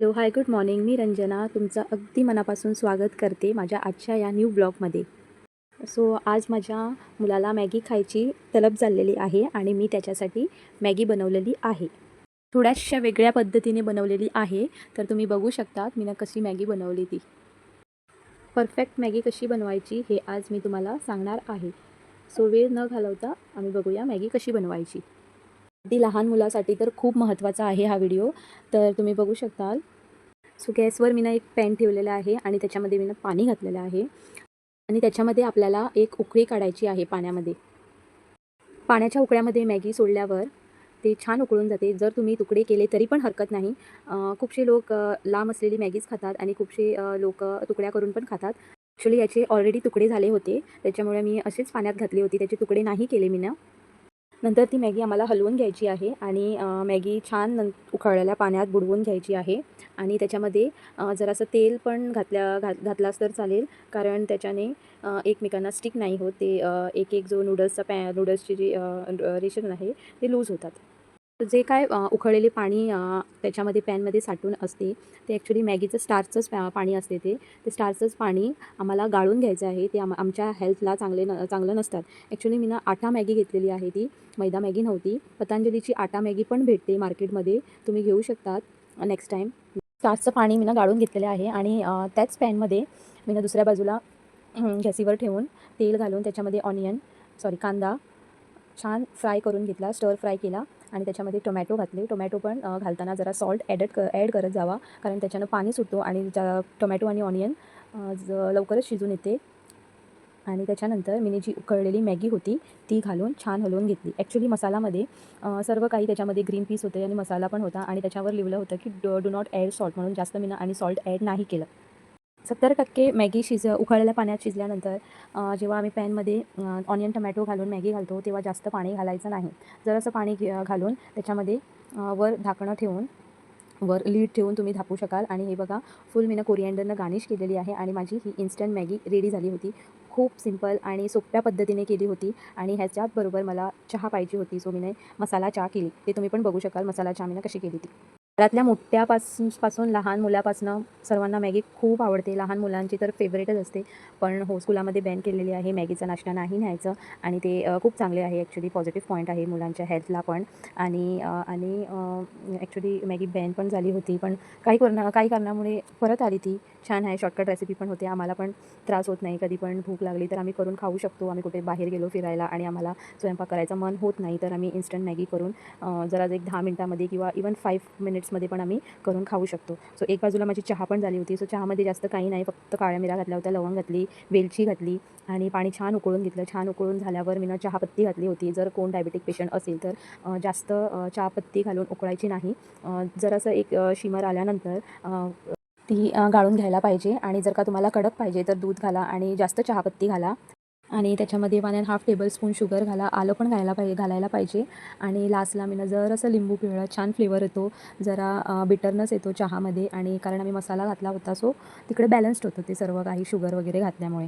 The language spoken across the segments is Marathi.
Hello hi good morning. मी रंजना. तुमचं अगदी मनापासून स्वागत करते माझ्या आजच्या या न्यू ब्लॉगमध्ये. सो आज माझ्या मुलाला मॅगी खायची तलब चाललेली आहे आणि मी त्याच्यासाठी मॅगी बनवलेली आहे. थोड्याशा वेगळ्या पद्धतीने बनवलेली आहे तर तुम्ही बघू शकतात मी ना कशी मॅगी बनवली ती. परफेक्ट मॅगी कशी बनवायची हे आज मी तुम्हाला सांगणार आहे. सो वेळ न घालवता आम्ही बघूया मॅगी कशी बनवायची. अगदी लहान मुलासाठी तर खूप महत्त्वाचा आहे हा व्हिडिओ. तर तुम्ही बघू शकताल. सो गॅसवर मी ना एक पॅन ठेवलेला आहे आणि त्याच्यामध्ये मी ना पाणी घातलेलं आहे. आणि त्याच्यामध्ये आपल्याला एक उकळी काढायची आहे पाण्यामध्ये. पाण्याच्या उकळ्यामध्ये मॅगी सोडल्यावर ते छान उकळून जाते. जर तुम्ही तुकडे केले तरी पण हरकत नाही. खूपसे लोक लांब असलेली मॅगीज खातात आणि खूपशे लोक तुकड्या करून पण खातात. ॲक्च्युली याचे ऑलरेडी तुकडे झाले होते. त्याच्यामुळे मी असेच पाण्यात घातले होते. त्याचे तुकडे नाही केले मी ना. नंतर ती मॅगी आम्हाला हलवून घ्यायची आहे आणि मॅगी छान नं उकळलेल्या पाण्यात बुडवून घ्यायची आहे. आणि त्याच्यामध्ये जरासं तेल पण घातल्या घात घातलास तर चालेल. कारण त्याच्याने एकमेकांना स्टिक नाही होत. ते एक एक जो नूडल्सचा पॅ नूडल्सची जी रेशन आहे ते लूज होतात. जे काय उकळलेले पाणी त्याच्यामध्ये पॅनमध्ये साठून असते ते ॲक्च्युली मॅगीचं स्टार्चचंच पॅ पाणी असते ते. ते स्टार्चचंच पाणी आम्हाला गाळून घ्यायचं आहे. ते आम आमच्या हेल्थला चांगले न चांगलं नसतात. ॲक्च्युली मी ना आटा मॅगी घेतलेली आहे ती. मैदा मॅगी नव्हती. पतंजलीची आटा मॅगी पण भेटते मार्केटमध्ये. तुम्ही घेऊ शकतात नेक्स्ट टाईम स्टार्चचं पाणी मी ना गाळून घेतलेलं आहे आणि त्याच पॅनमध्ये मी ना दुसऱ्या बाजूला गॅसीवर ठेवून तेल घालून त्याच्यामध्ये ऑनियन सॉरी कांदा छान फ्राय करून घेतला स्टर फ्राय केला. आणि त्याच्यामध्ये टोमॅटो घातले. टोमॅटो पण घालताना जरा सॉल्ट ॲडड क ॲड करत जावा. कारण त्याच्यानं पाणी सुटतो आणि ज्या टोमॅटो आणि ऑनियन ज लवकरच शिजून येते. आणि त्याच्यानंतर मी जी उकळलेली मॅगी होती ती घालून छान हलवून घेतली. ॲक्च्युली मसालामध्ये सर्व काही त्याच्यामध्ये ग्रीन पीस होते आणि मसाला पण होता आणि त्याच्यावर लिहिलं होतं की डो डू नॉट ॲड सॉल्ट म्हणून जास्त मी आणि सॉल्ट ॲड नाही केलं. सत्तर टक्के मॅगी शिज उकळलेल्या पाण्यात शिजल्यानंतर जेव्हा आम्ही पॅनमध्ये ऑनियन टमॅटो घालून मॅगी घालतो तेव्हा जास्त पाणी घालायचं नाही. जरासं पाणी घालून त्याच्यामध्ये वर झाकणं ठेवून वर लीड ठेवून तुम्ही धापू शकाल. आणि हे बघा फुल मीनं कोरिअँडरनं गार्निश केलेली आहे आणि माझी ही इन्स्टंट मॅगी रेडी झाली होती. खूप सिंपल आणि सोप्या पद्धतीने केली होती आणि ह्याच्याचबरोबर मला चहा पाहिजे होती सो मीने मसाला चहा केली. ते तुम्ही पण बघू शकाल मसाला चहा मीनं कशी केली ती. घरातल्या मोठ्यापासून पासून लहान मुलापासून सर्वांना मॅगी खूप आवडते. लहान मुलांची तर फेवरेटच असते. पण हो स्कूलामध्ये बॅन केलेली आहे. मॅगीचा नाश्ता नाही न्यायचं आणि ते खूप चांगले आहे. ॲक्च्युली पॉझिटिव्ह पॉईंट आहे मुलांच्या हेल्थला पण. आणि आणि ॲक्च्युली मॅगी बॅन पण झाली होती. पण काही करणा काही कारणामुळे परत आली ती. छान आहे. शॉर्टकट रेसिपी पण होते. आम्हाला पण त्रास होत नाही. कधी पण भूक लागली तर आम्ही करून खाऊ शकतो. आम्ही कुठे बाहेर गेलो फिरायला आणि आम्हाला स्वयंपाक करायचं मन होत नाही तर आम्ही इन्स्टंट मॅगी करून जरा एक दहा मिनटामध्ये किंवा इवन फाईव्ह मिनिट्समध्ये पण आम्ही करून खाऊ शकतो. सो एक बाजूला माझी चहा पण झाली होती. सो चहामध्ये जास्त काही नाही. फक्त काळ्या मिरा घातल्या होत्या लवंग घातली वेलची घातली आणि पाणी छान उकळून घेतलं. छान उकळून झाल्यावर मी चहापत्ती घातली होती. जर कोण डायबेटिक पेशंट असेल तर जास्त चहापत्ती घालून उकळायची नाही. जरासं एक शिमर आल्यानंतर ती गाळून घ्यायला पाहिजे आणि जर का तुम्हाला कडक पाहिजे तर दूध घाला आणि जास्त चहापत्ती घाला. आणि त्याच्यामध्ये one and half tablespoon sugar घाला आलं पण घालायला पाहिजे घालायला पाहिजे. आणि लास्टला मी जर असं लिंबू पिळलं छान फ्लेवर येतो. जरा बिटरनस येतो चहामध्ये आणि कारण आम्ही मसाला घातला होता सो तिकडे बॅलन्स्ड होतं ते सर्व काही शुगर वगैरे घातल्यामुळे.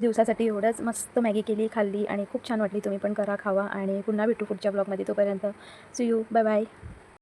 दिवसासाठी एवढंच मस्त मॅगी केली खाल्ली आणि खूप छान वाटली. तुम्ही पण करा खावा आणि पुन्हा भेटू पुढच्या ब्लॉगमध्ये तोपर्यंत. C you bye bye